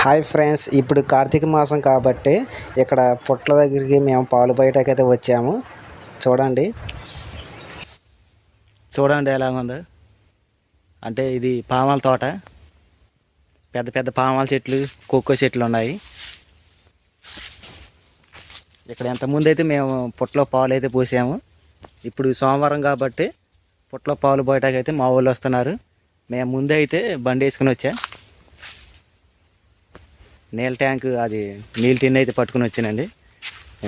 Hi friends ఇప్పుడు కార్తీక మాసం కాబట్టి ఇక్కడ పుట్ల దగ్గరికి మేము పాలు బయటకైతే వచ్చాము. చూడండి. చూడండి ఎలా ఉందో. అంటే ఇది పామాల తోట. పెద్ద పెద్ద పామాల చెట్లు కోకో చెట్లు ఉన్నాయి. ఇక్కడ ఎంతముందు అయితే మేము పుట్టలో పాలు అయితే పోసాము. ఇప్పుడు సోమవారం కాబట్టి పుట్టలో పాలు పోయటాకైతే మా వాళ్ళు వస్తున్నారు. మేము ముందే అయితే బండి వేసుకుని వచ్చా. నీళ్ళ ట్యాంక్ అది నీళ్ళ టిన్ అయితే పట్టుకుని వచ్చానండి.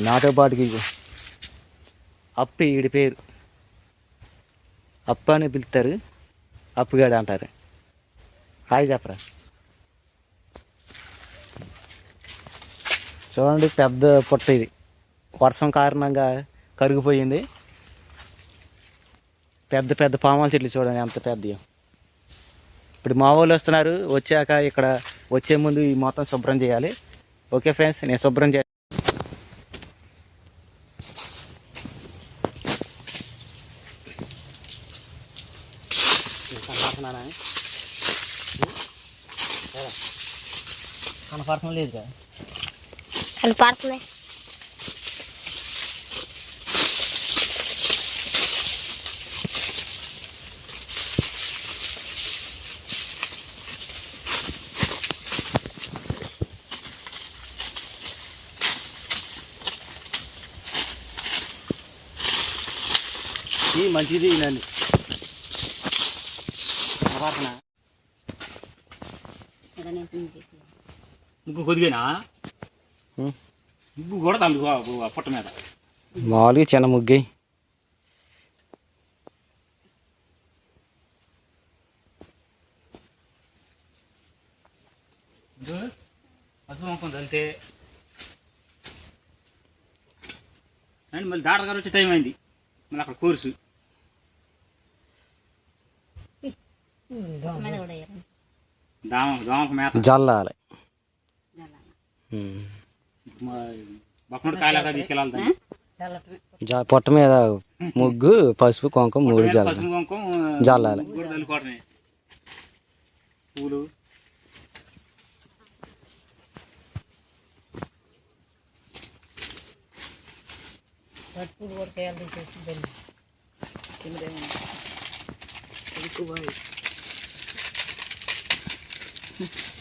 నాతో పాటుకి అప్పి ఈడి పేరు. అప్ప అని పిలుస్తారు. అప్పుగాడు అంటారు. హాయ్ చెప్పరా. చూడండి పెద్ద పుట్ట ఇది. వర్షం కారణంగా కరిగిపోయింది. పెద్ద పెద్ద పామాల చెట్లు చూడండి ఎంత పెద్ద ఇప్పుడు మా వాళ్ళు వస్తున్నారు వచ్చాక ఇక్కడ వచ్చే ముందు ఈ మొత్తం శుభ్రం చేయాలి. ఓకే ఫ్రెండ్స్ నేను శుభ్రం చే కనపడటం లేదు కదా కనపడుతున్నాయి. మంచిది నండి కనపడుతున్నా ముగ్గు కొద్దిగానా? ముగ్గు కూడా తందు పుట్ట మీద. మామూలుగా చిన్న ముగ్గి. తలితే అండ్ మళ్ళీ డాక్టర్ గారు వచ్చే టైం అయింది. మళ్ళీ అక్కడ కోర్సు. జల్లాలి పొట్ట మీద ముగ్గు పసుపు కుంకుమ మూడు జల్ల. పసుపు కుంకుమ జల్లాలి కూడా పూలు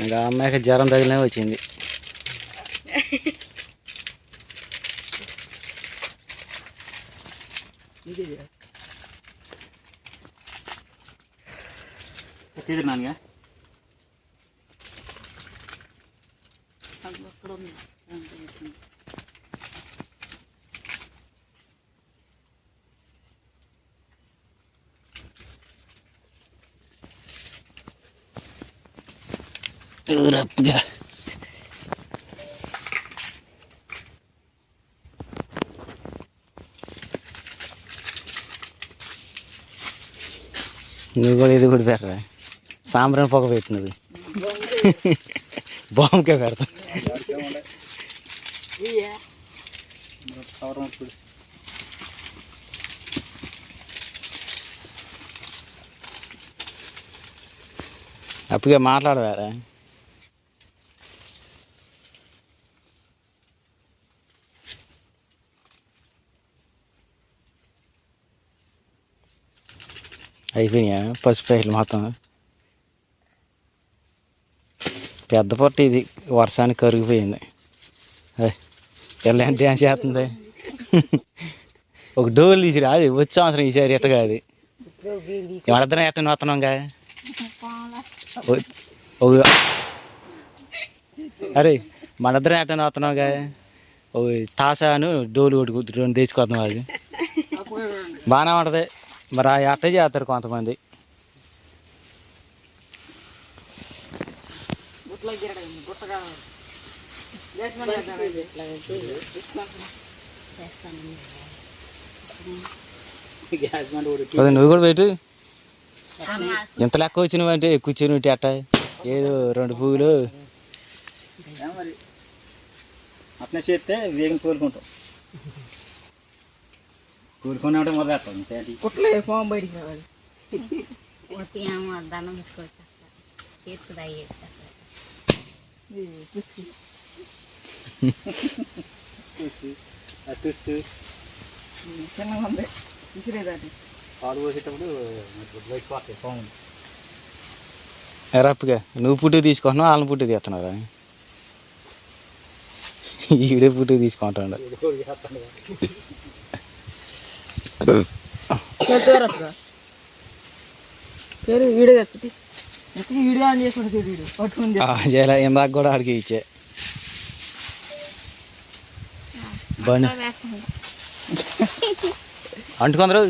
ఇంకా ఆ అమ్మాయికి జ్వరం తగిలినే వచ్చింది. నాన్నగా? ఊరప్పుగా నువ్వు కూడా ఇది కూడా పెట్టరా సాంబ్రాన్ని పొగ పెట్టినది బాంబుకే పెడతా అప్పుగా మాట్లాడవారా అయిపోయినాయా? పసుపు ప్యాకెట్లు మొత్తం. పెద్ద పొట్ట ఇది. వర్షానికి కరిగిపోయింది. అదే ఎలాంటి డ్యాన్స్ చేస్తుంది? ఒక డోలు తీసి అది వచ్చే అవసరం ఈసారి ఎట్టగా అది. ఎవరిద్దరం ఎట్ట నూతనంగా అరే మనద్దరం ఎట్ట నూతనంగా తాసాను డోలు కొట్టుకు రెండు అది. బాగానే ఉంటుంది. మరి ఆ అట్ట చేస్తారు కొంతమంది. నువ్వు కూడా పెట్టు. ఇంత లెక్క వచ్చినవి అంటే కూర్చొని ఉంటే అట్ట? ఏదో రెండు పువ్వులు. అట్లా చేస్తే వేగం కోలుకుంటాం. కోలుకునే ఉంటే మొదలు పెట్టాం ఒకటి ఏమో దండం పెట్టుకోవచ్చు చేతులు అయ్యి చిన్నగా ఉంది విసిరేదాన్ని పాలు పోసేటప్పుడు బయట పోతాయి పాములు రప్పుగా నువ్వు పుట్టు తీసుకుంటున్నావు వాళ్ళని పుట్టు తీస్తున్నారా? ఈడే పుట్టు తీసుకుంటాడు చేస్తారా పేరు వీడియో తెచ్చి వీడియో ఆన్ చేసుకుంటే చూడు వీడియో పట్టుకుంది చేయాలి? ఇందాక కూడా అడిగి ఇచ్చే. బండి అంటుకుందరు.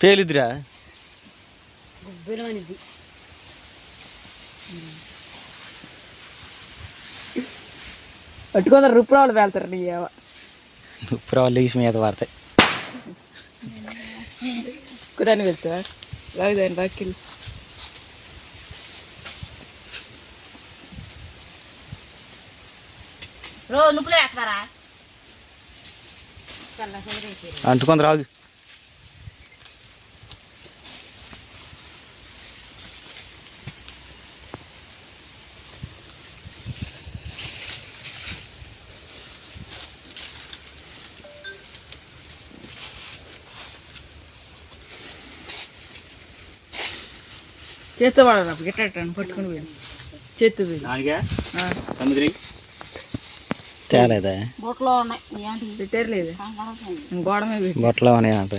పేలిద్దిరా. పట్టుకుందరు రుప్పురాళ్ళు వెళ్తారు నీ వాళ్ళు లేచి మీద పడతాయి కుదాన్ని వెళ్తావా లాగుదాన్ని బాకిల్ రో నువ్వులే చేత్తో వాడరా గిట్టాను పట్టుకుని పోయాను చేత్తు పోయి. సముద్రి తేలేదా? బొట్లో ఉన్నాయి. ఏంటి? పెట్టారు లేదు గోడ మీద బొట్టలో ఉన్నాయి అంటే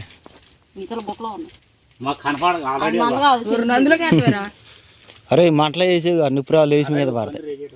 మిగతా బొట్లో ఉన్నాయి. మాకు కనపడ ఆల్రెడీ అరే మంటలో వేసి నిప్పురాలు వేసి మీద పడతాయి. రేడియేట్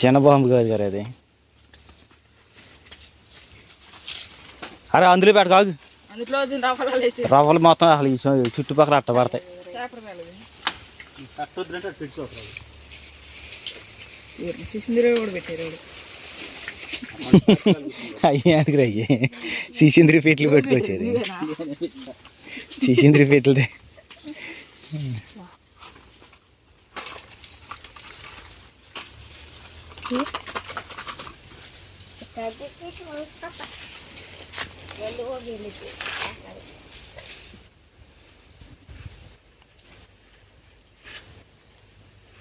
చిన్న బాంబు కాదు కదా అది. అరే అందులో పెట్ట కాదు రవ్వలు మొత్తం అసలు ఈ చుట్టుపక్కల అట్ట పడతాయి. అయ్యానికి అయ్యి సిసింద్రి పీట్లు పెట్టుకొచ్చేది. సిసింద్రి పీట్లది.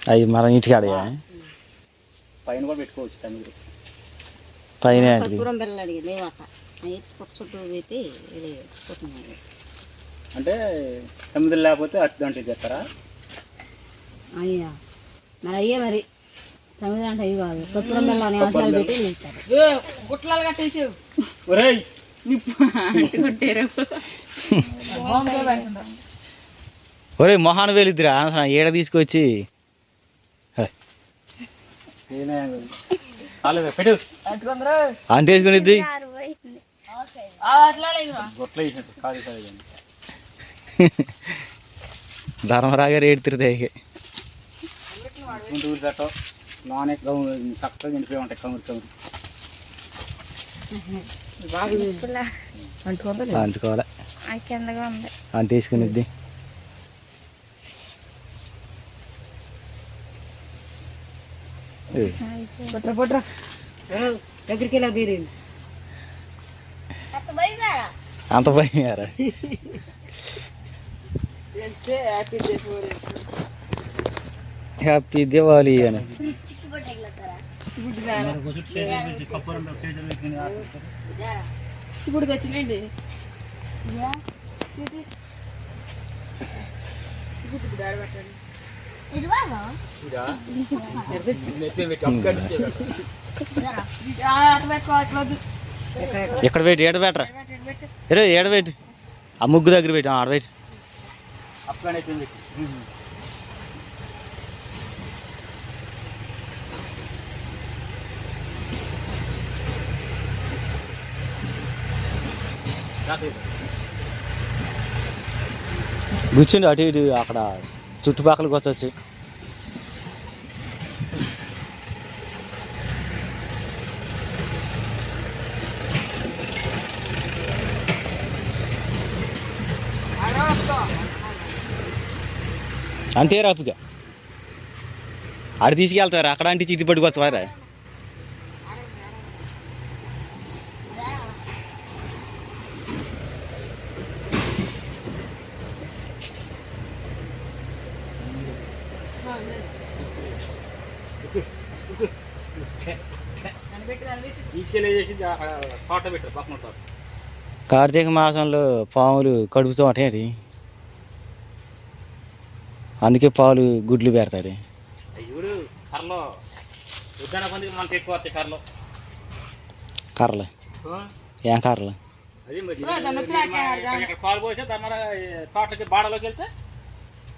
అవి మనం ఇంటికి ఆడయా పైన కూడా పెట్టుకోవచ్చు తమిళ పైన దూరం పిల్లలు అడిగి లేవట పుట్ట చుట్టూ పెట్టి అంటే తొమ్మిది లేకపోతే అటు దాంట్లో చేస్తారా? అయ్యా. మరి అయ్యే మరి. తొమ్మిది అంటే ఇవి కాదు. కొత్తూరం పిల్లలు అవసరాలు పెట్టి నిలుస్తారు ఏ, గుట్లాలు కట్టేసావు ఒరేయ్! కొట్టారు ఒరే మొహాన వేలిద్దిరా. ఏడ తీసుకొచ్చి. అంటేసుకునిద్ది అట్లా లేదు గొట్ల గౌ- చక్కగా ఎండిపోయి ఉంటాయి అంటుకోవాలి అంటేసుకునిద్ది ఏ, పట్రా పట్రా దగ్గరికి వెళ్ళా బీరింది? అంత భయం హ్యాపీ దివాళీ అని. ఇప్పుడు తెచ్చినండి ఇక్కడ పెట్టి ఏడ పెట్టరా ఏడ పెట్టి ఆ ముగ్గు దగ్గర పెట్టి ఆడ పెట్టి కూర్చోండి అటు ఇటు అక్కడ చుట్టుపక్కల కూర్చోవచ్చు అంతే రాపుగా అటు తీసుకెళ్తారు? అక్కడ అంటే చిట్టి పట్టుకొస్తారా తీసుకెళ్ళేసి అక్కడ తోట పెట్టారు పక్కన తోట. కార్తీక మాసంలో పాములు కడుపుతూ ఉంటాయి అందుకే పాలు గుడ్లు పెడతారు. కర్రలో. వద్దన కొంది మనకి ఎక్కువ వస్తాయి కర్రలో. కర్రలు? ఏం కర్రలు? అదే మరి పాలు పోసే దాని తోటకి బాడలోకి వెళ్తే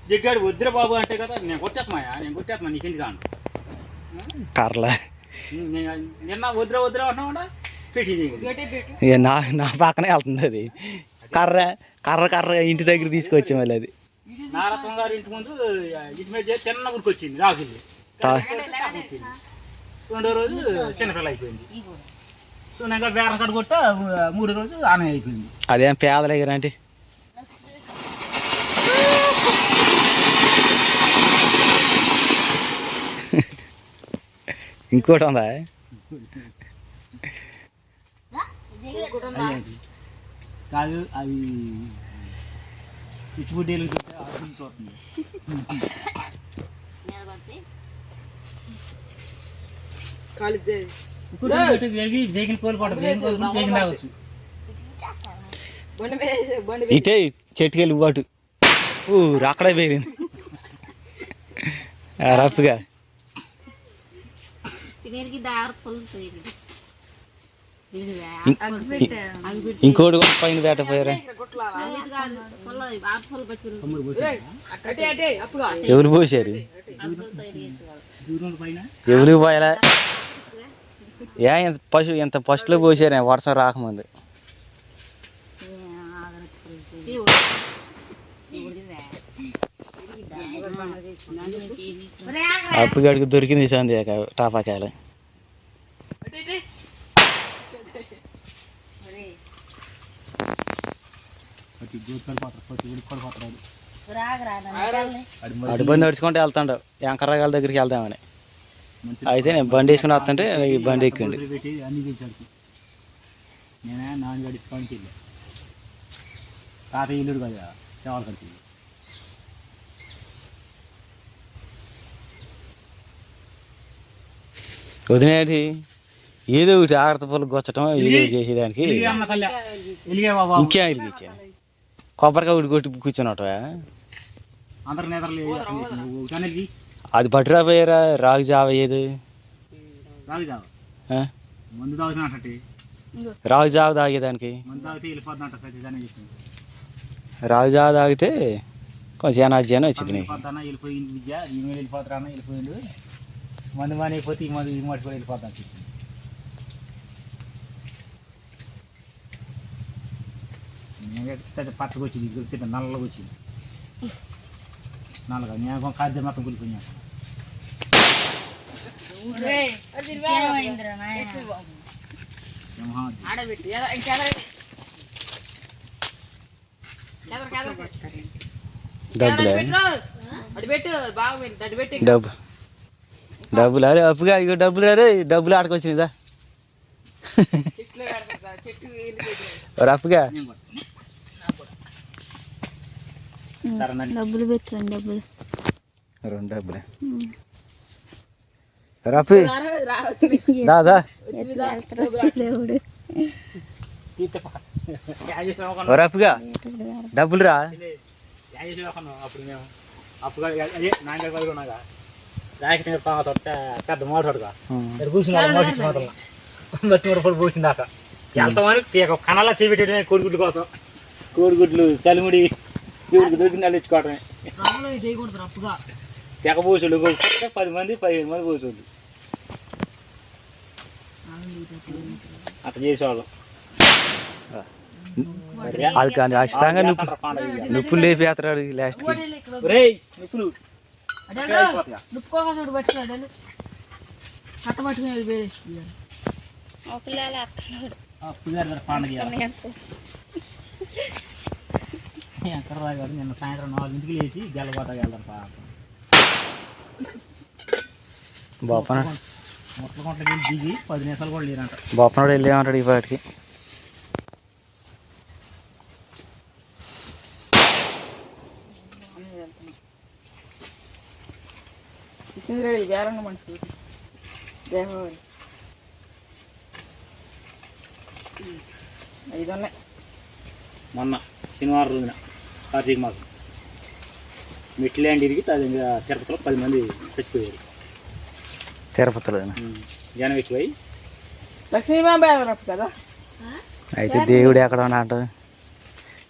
జిగ్గాడు వద్దురా బాబు అంటే కదా నేను కొట్టేస్తున్నాయా నేను కొట్టేస్తున్నా నీకెందుకు కాను? కర్రలు? నేను నిన్న వద్దురా వద్దురా అంటున్నా పెట్టింది ఇక నా నా పక్కనే వెళ్తుంది అది. కర్ర కర్ర కర్ర ఇంటి దగ్గర తీసుకొచ్చాం మళ్ళీ అది. రెండో రోజు చిన్నపిల్ల అయిపోయింది. కొట్ట మూడో రోజు అయిపోయింది. అదేం ఇంకోటి ఉందా కాదు అది పిచ్చిబుడ్డీలు చూస్తే అర్థం చూస్తుంది ఇప్పుడు వేగి వేగిన కోలు వేగిన కోలు వేగిన తాగొచ్చు. ఇటే చెట్టుకెళ్ళి వాటు ఊ అక్కడే పేరింది రఫ్గా. దారి పొలుతుంది ఇంకోటి కూడా పైన వేట పోయారా ఎవరు పోసారు? ఎవరికి పోయాలా? ఏ పశు ఇంత ఫస్ట్లో పోసారు వర్షం రాకముందు. అప్పుగాడికి దొరికింది సంది టాపాకాయలు. అటు బండి నడుచుకుంటూ వెళ్తాడు. వెంకర్రగాల దగ్గరికి వెళ్దామని. అయితే నేను బండి వేసుకుని వస్తుంటే ఈ బండి ఎక్కిండు. నేనే పనికి వెళ్ళా. తాత ఇల్లుడు కదా సేవలు కడితే. వదిలేటి ఏదో ఒకటి ఆడత పొలం గొచ్చటం ఏదో ఒకటి చేసేదానికి ఇలిగే అమ్మ తల్లి. ఇలిగే బాబా. ఇంకేం ఇరిగించాను కొబ్బరికాయ ఉడి కొట్టి కూర్చున్నట్టవా. అందరు నిద్రలు ఒకటానికి అది పట్టురా పోయారా రాగు జావ ఏది? రాగు జావ. తాగేదానికి? రాగు జావ తాగితే కొంచెం ఎనర్జీ అని వచ్చింది వెళ్ళిపోయింది మందు మాని అయిపోతే ఈ మందు ఈ మాట కూడా వెళ్ళిపోతాను చెప్పింది నేను ఎక్కడ పచ్చగా వచ్చింది గుర్తు నల్లగా వచ్చింది నల్లగా నేను కాద్య మొత్తం కూలిపోయినా. ఆడబెట్టి ఎలా- ఇంకెలా డబ్బులే? అటు పెట్టు బాగా పెట్టు అటు పెట్టి డబ్బు. డబ్బులు? అరే అప్పుగా ఇగో డబ్బులు అరే డబ్బులు ఆడుకొచ్చినదా? చెట్లు వీలు పెట్టు. రఫ్గా డబ్బులు పెట్టండి డబ్బులు. రెండు డబ్బులే. రఫీ దాదా రఫ్గా డబ్బులు రా పెద్ద మోటాడుగా కూర్చున్నా మాత్రం కూడా వెళ్తామని ఒక కణాల చేపెట్టే కోడిగుడ్ల కోసం కోడిగుడ్లు చలిముడి దేవుడికి దొరికిన వాళ్ళు ఇచ్చుకోవడమే. తెగ పోసులు పది మంది పదిహేను మంది పోసులు అట్లా చేసేవాళ్ళం. అది కానీ ఖచ్చితంగా రేయ్ నిప్పులు. దగ్గర పండగ ఇక. ఎక్కడ రాగాడు? నిన్న సాయంత్రం నాలుగింటికి లేచి గెలబాట వెళ్దాం పాప. బాపన. కొంటకి వెళ్ళి దిగి పది నిమిషాలు కూడా లేరంట. బాపనోడు వెళ్ళేమంటాడు ఈ పాటికి మనిషి ఐదు ఉన్నాయి మొన్న శనివారం రోజున. కార్తీక మాసం మిట్ల్యాండ్ ఇరిగి తిరుపతిలో పది మంది చచ్చిపోయారు. తిరుపతిలో జనం ఎక్కువై. కదా? అయితే దేవుడు ఎక్కడ ఉన్నట్టు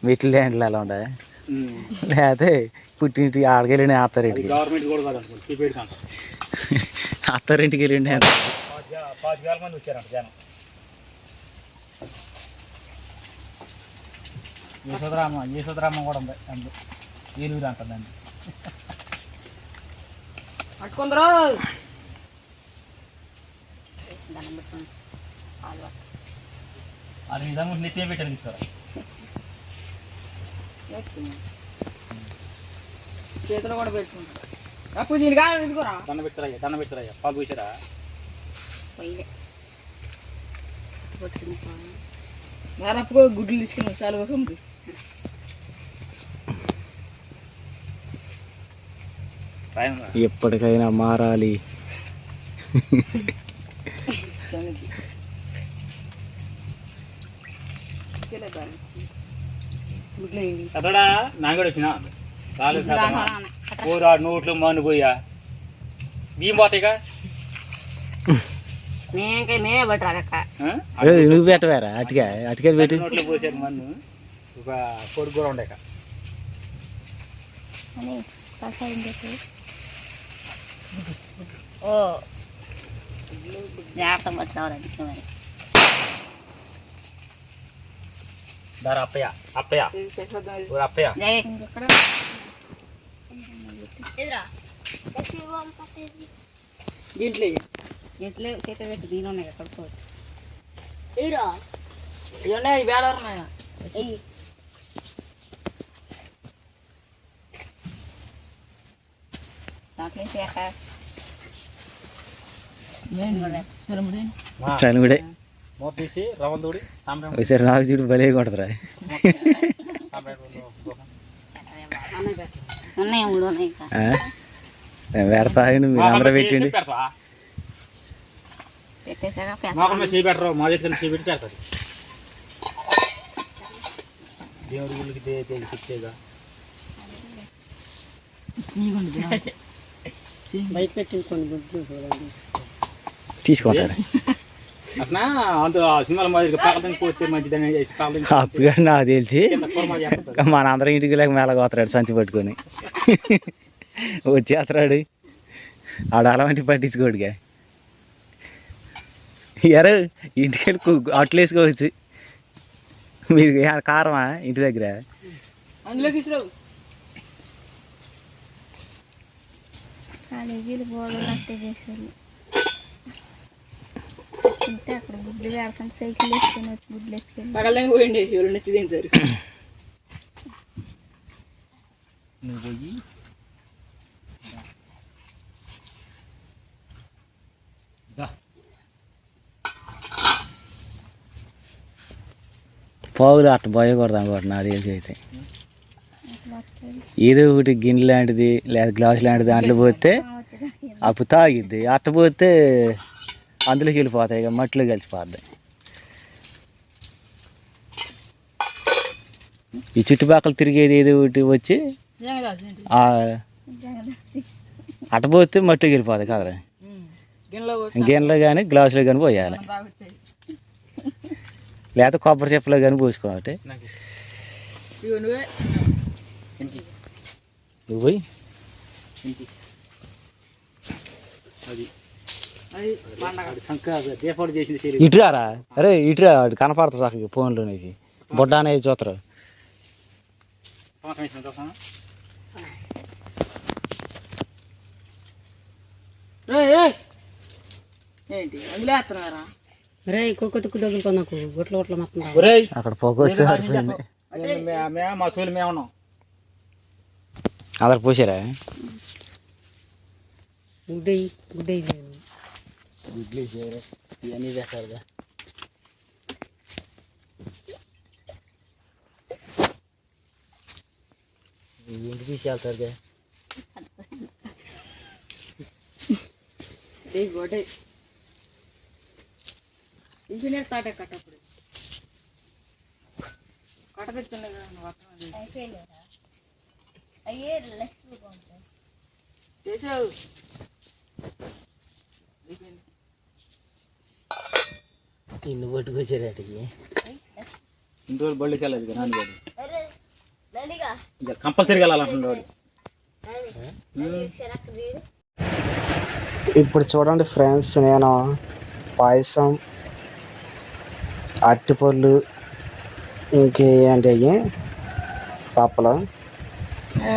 వీటి ల్యాండ్లు ఎలా ఉండే లేకపోతే పుట్టింటి ఆడకెళ్ళి అత్తారింటికి గవర్నమెంట్ కూడా కాదు అత్తారింటికి వేల మంది వచ్చారంట జనం. యశోదరామ యశోదరామ కూడా ఉంది అందు ఏలూరు అంటుందండి పట్టుకుందరు. అది విధంగా నెత్తిమే పెట్టారు తీసుకోరా చేతిలో కూడా పెట్టుకుంటారు అప్పుడు దీని కాదు ఎందుకురా దండ పెడతారయ్యా దండ పెడతారయ్యా. పాలు పోసారా. దాదాపుగా గుడ్లు తీసుకుని చాలు ఒక ఉంది రాయను ఎప్పటికైనా మారాలి. కదడా నాగడు వచ్చిన. కూర నోట్లు మన్ను పోయా బియ్యం పోతాయిగా నువ్వు పెట్టవేరా అటుగా అటుగా పెట్టి నోట్లో పోసారు మన్ను. ఒక పొడి కూర పెట్టు ఓ. జాగ్రత్త పట్టుకోవాలి మరి. దాని అప్పయ్య అప్పయ్య. ఊరు అప్పయ్య. దీంట్లో. ఎట్లే చేత పెట్టి దీని ఉన్నాయి కడుక్కోవచ్చు. ఇవి ఉన్నాయి ఈ వేల ఉన్నాయి ఒకసారి నాకు చూడు భలే కొడతారా? పెడతా మీరు అందరూ చేయి పెట్టరు మా చేతికి చేయి పెట్టి పెడతారు. దేవుడి గుళ్ళకి బయట పెట్టి కొన్ని గుడ్లు చూడండి. తీసుకుంటారు. అట్లా అంత సినిమాల మాదిరిగా పక్కన పోతే మంచిదని అప్పుగా నాకు తెలిసి మన అందరం ఇంటికి లేక మేళ పోతాడు సంచి పట్టుకొని. వచ్చేస్తాడు ఆడ అలాంటి పట్టించుకోడుగా. ఎరు ఇంటికి వెళ్ళి అట్లు వేసుకోవచ్చు. మీరు కారమా ఇంటి దగ్గర? అందులోకి కాలేజీలు పోవాలి అట్టే చేసేవాళ్ళు ఉంటే అక్కడ గుడ్లు పెడతాను సైకిల్ వేసుకొని వచ్చి గుడ్లు వేసుకొని పగలంగా పోయింది ఎవరు నెత్తి తింటారు. నువ్వు పోయి. దా. పావులు అట్ట పోయకూడదు అనుకోండి నాకు తెలిసి అయితే. ఏదో ఒకటి గిన్నె లాంటిది లేదా గ్లాస్ లాంటిది దాంట్లో పోతే అప్పుడు తాగిద్ది. అట్ట పోతే అందులోకి వెళ్ళిపోతాయి ఇక మట్టిలో కలిసిపోద్ది. ఈ చుట్టుపక్కల తిరిగేది ఏదో ఒకటి వచ్చి అట్ట పోతే మట్టికి వెళ్ళిపోతాయి కదరా. గిన్నెలో కానీ గ్లాసులో కానీ పోయాలి. లేకపోతే కొబ్బరి చెప్పులో కానీ పోసుకోవాలి. నువ్వే పోయి. సంక ఇటురారా అరే ఇటురా కనపడతా చక్కగా ఫోన్లో నీకు. బుడ్డ అనేది చూస్తారు సంవత్సరం ఇచ్చిన కోసం రేయ్, రేయ్. ఏంటి? వదిలేస్తున్నారా రే కుక్క తుక్కు తగులుకో నాకు గుట్ల గుట్ల మొత్తం ఒరేయ్ అక్కడ పొగ వచ్చి ఆరిపోయింది మేము మా సూలు మేము ఉన్నాం అందరు పూసారా గుడ్డయి గుడ్డయి ఇడ్లీ చేయరు ఇవన్నీ చేస్తారుగా ఇంటికి తీసుకెళ్తారుగా అర్థం అది. అయ్యే చేసావు. ఇన్ని పట్టుకొచ్చారు అటుకి ఇంటి వాళ్ళు బళ్ళకి వెళ్ళదు కదా నాన్నగారు. వెళ్ళాలంటున్నాడు వాడు. ఇప్పుడు చూడండి ఫ్రెండ్స్ నేను పాయసం అరటిపళ్ళు ఇంకేంటి అయ్యి పప్పలు ఆ,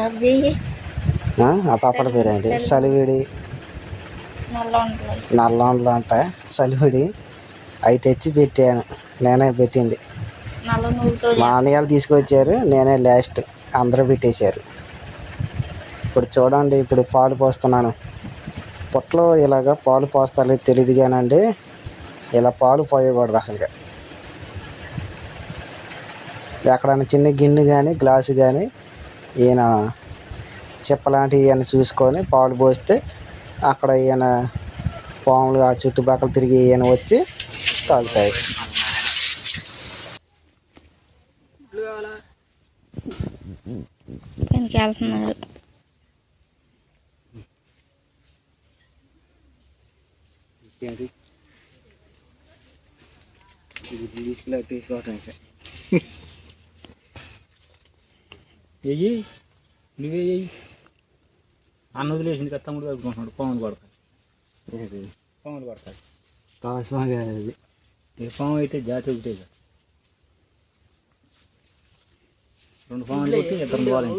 పేరు ఏంటి సలివిడి. నల్లండ్లు. అంట. సలివిడి. అవి తెచ్చి పెట్టాను. నేనే పెట్టింది. మా అన్నయ్యలు తీసుకొచ్చారు. నేనే లాస్ట్ అందరూ పెట్టేశారు. ఇప్పుడు చూడండి ఇప్పుడు పాలు పోస్తున్నాను. పుట్టలో ఇలాగ పాలు పోస్తారు తెలియదు కానండి ఇలా పాలు పోయకూడదు అసలుగా. ఎక్కడైనా చిన్న గిన్నె కానీ గ్లాసు కానీ ఈయన చెప్పలాంటివి ఈయన చూసుకొని పాలు పోస్తే అక్కడ ఈయన పాములు ఆ చుట్టుపక్కల తిరిగి ఈయన వచ్చి తాగుతాయి. వెళ్తున్నారు. తీసుకెళ్ళి తీసుకోవటం వెయ్యి నువ్వే వెయ్యి అన్న వదిలేసింది కదా తమ్ముడు కలుపుకుంటున్నాడు పాములు పడతాయి. పాములు పడతాయి. కాసుమాగా అది. ఏ పాము అయితే జాతి ఒకటే కదా రెండు పాములు కొట్టి ఇద్దరు పోవాలి.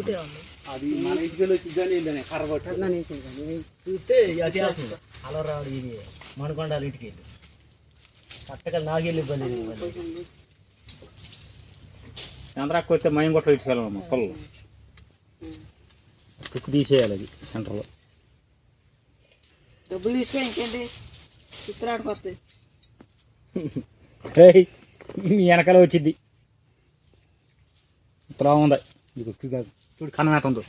అది మన ఇంటికి వచ్చి కానీ కర్ర కొట్టి చూస్తే అది అలా రావడం ఇది. మనకొండాలి ఇంటికి వెళ్ళి. పట్టకలు నాగెళ్ళి ఇబ్బంది లేదు ఇబ్బంది చంద్రాకు వస్తే మయం కొట్ట ఇటు వెళ్ళాలమ్మ పొలం తుక్కు తీసేయాలి అది సెంటర్లో. డబ్బులు తీసుకొని ఇంకేంటి? చిత్రాడికి వస్తాయి. రేయ్ మీ వెనకాల వచ్చింది. ఇప్పుడు ఉంది. ఇది చూడు కన్నం ఎంత ఉందో.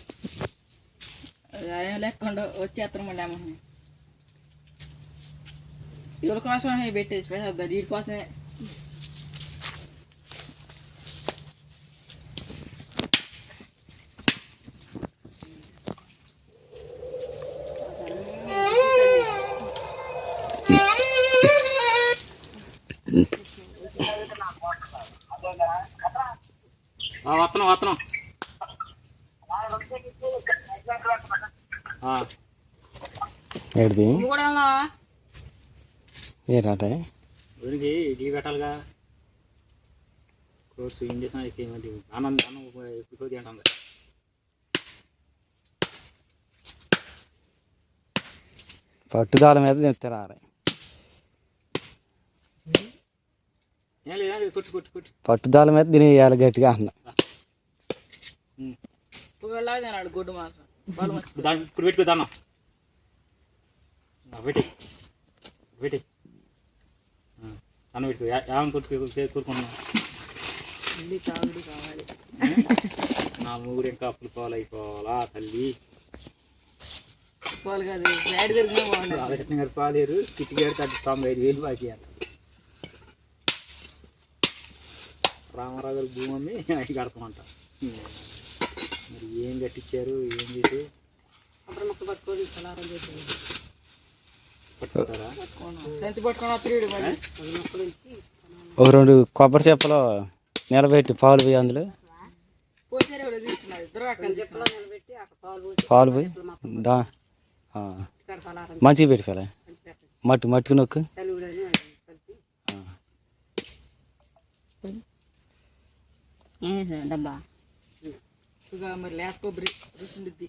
లేకుండా వచ్చేస్తాం మళ్ళీ అమ్మ. వీళ్ళ కోసమే పెట్టేసి పెద్ద వీడి కోసమే. ఏడిది? పెట్టాలిగా. కోర్సు ఏం చేసినా ఏమంటే అన్నం అన్నం ఎక్కువ తింటుంది పట్టుదాల మీద తింటారా ఏం లేదా కొట్టు కొట్టు కొట్టు. పట్టుదాల మీద తినేయాలి గట్టిగా అన్న. నువ్వు వెళ్ళాలి అన్నాడు గుడ్డు మాసం వాళ్ళు మంచి దాన్ని ఇప్పుడు పెట్టుకో దాన్న పెట్టి పెట్టి అన్న పెట్టుకో కొట్టుకో కూరుకున్నాను కావాలి. నా మూడు ఇంకా అప్పులు పాలైపోవాలా తల్లి? పాలు కాదు డాడీ బాగుండేది. గారు పాలేరు కిట్టి గారు తగ్గి తొంభై ఐదు వేలు బాకీ అంట. రామారావు గారు భూమి అమ్మి ఆయన కడతామంట. మరి ఏం కట్టించారు ఏం చేసి అప్పుడు మొక్క పట్టుకొని చేసేది పట్టుకుంటారా సంచి పట్టుకొని వస్తాడు మళ్ళీ అది మొక్కలు ఉంచి ఒక రెండు కొబ్బరి చెప్పలు నిలబెట్టి పాలు పోయి అందులో. పాలు పోసి పాలు పోయి దా మంచిగా పెట్టి ఫెల మట్టి మట్టుకు నొక్కు. డబ్బా మరి ఉండిద్ది.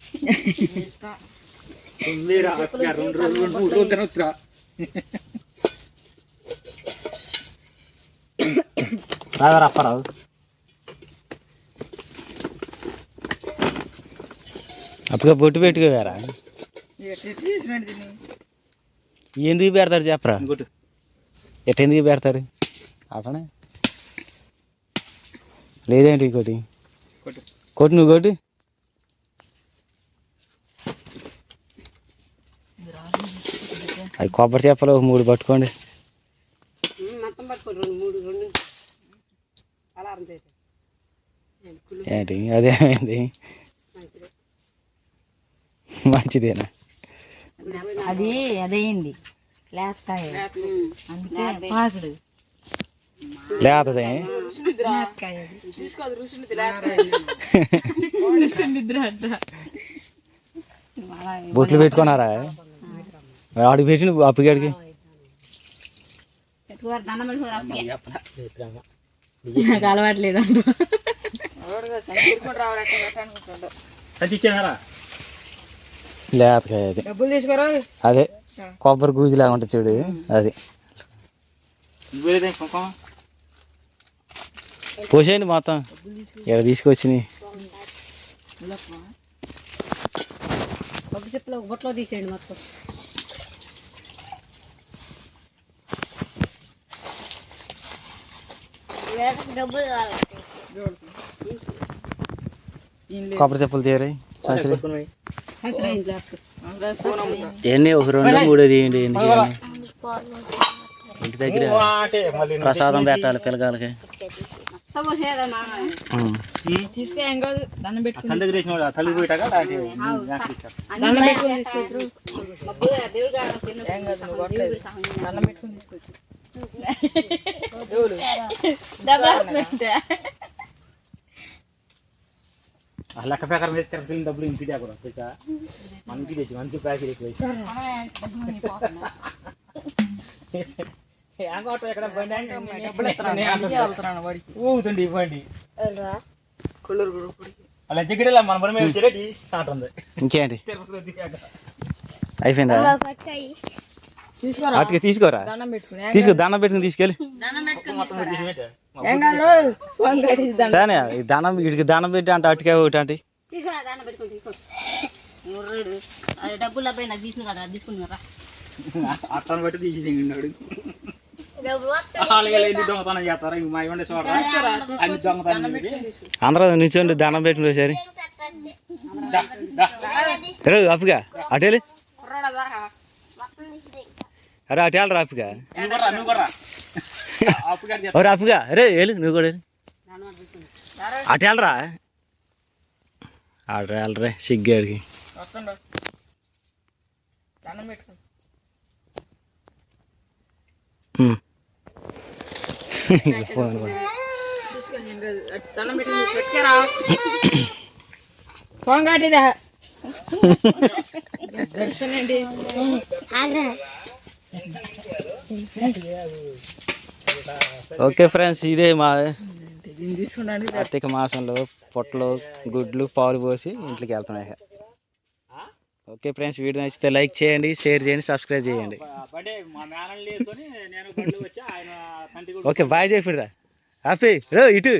అక్క, రెండు రోజులు మూడు రోజులు తినొచ్చురా రావరా అప్పారావు అప్పుగా బొట్టు పెట్టుకోవారా? ఎందుకు పెడతారు చెప్పరా? ఎట్ట ఎందుకు పెడతారు? అట్లనే లేదేంటి ఇంకోటి? కొట్టు. కొట్టు నువ్వు కొట్టు. అవి కొబ్బరి చెప్పలు ఒక మూడు పట్టుకోండి. ఏంటి అదేమైంది? మంచిదేనా? అది అదేంది లేస్తాయి అందుకే పాకుడు. లేతదే? బొట్లు పెట్టుకున్నారా? ఆడికి పెట్టిన అప్పగాడికి. అలవాట్లేదు లేతకాయ అది. డబ్బులు తీసుకోరా. అదే. కొబ్బరి గూజులాగా ఉంటుంది చూడు అది. పోసేయండి మొత్తం. ఇక్కడ తీసుకొచ్చినాయి ఒక చెప్పులో ఒక బొట్లో తీసేయండి మొత్తం డబ్బులు కావాలి కొబ్బరి చెప్పులు వేసుకో. ఎన్ని ఒక రెండు మూడు తీయండి? ఇంటి దగ్గర ప్రసాదం పెట్టాలి పిల్లగాలకి కాడ లెక్క ప్రకారం తిరిగి డబ్బులు తెలుసా? మనకి తెచ్చి ఊగుతుంది కొల్లూరు గుడికి. అలా జిగిడేలా మన పని మీద వచ్చేటి అంటుంది ఇంకేంటి? తిరుపతిలో దిగాక. అయిపోయిందా? అటుకి తీసుకోరా. తీసుకో దండం పెట్టుకుని తీసుకెళ్ళి. దానే వీడికి దండం పెట్టి అంటే అటుకే ఒకటి అంటే. డబ్బులు నాకు తీసుకుని కదా తీసుకున్నారా అట్టను బట్టి తీసి. అందరూ నిల్చోండి దండం పెట్టుకుని సరే దా, దా. రే అప్పుగా అటు వెళ్ళి. అరే అటు వెళ్ళరా అప్పుగా? ఒరే అప్పుగా రే వెళ్ళు నువ్వు కూడా. అటు వెళ్ళరా? ఆడు వెళ్ళరే సిగ్గాడికి. ఫోన్ ఆగ్రా. ఓకే ఫ్రెండ్స్ ఇదే మా కార్తీక మాసంలో పొట్టలు గుడ్లు పాలు పోసి ఇంట్లోకి వెళ్తున్నాయి ఓకే ఫ్రెండ్స్ వీడియో నచ్చితే లైక్ చేయండి షేర్ చేయండి సబ్స్క్రైబ్ చేయండి. ఓకే బాయ్ చేపిడరా హ్యాపీ రో ఇటు.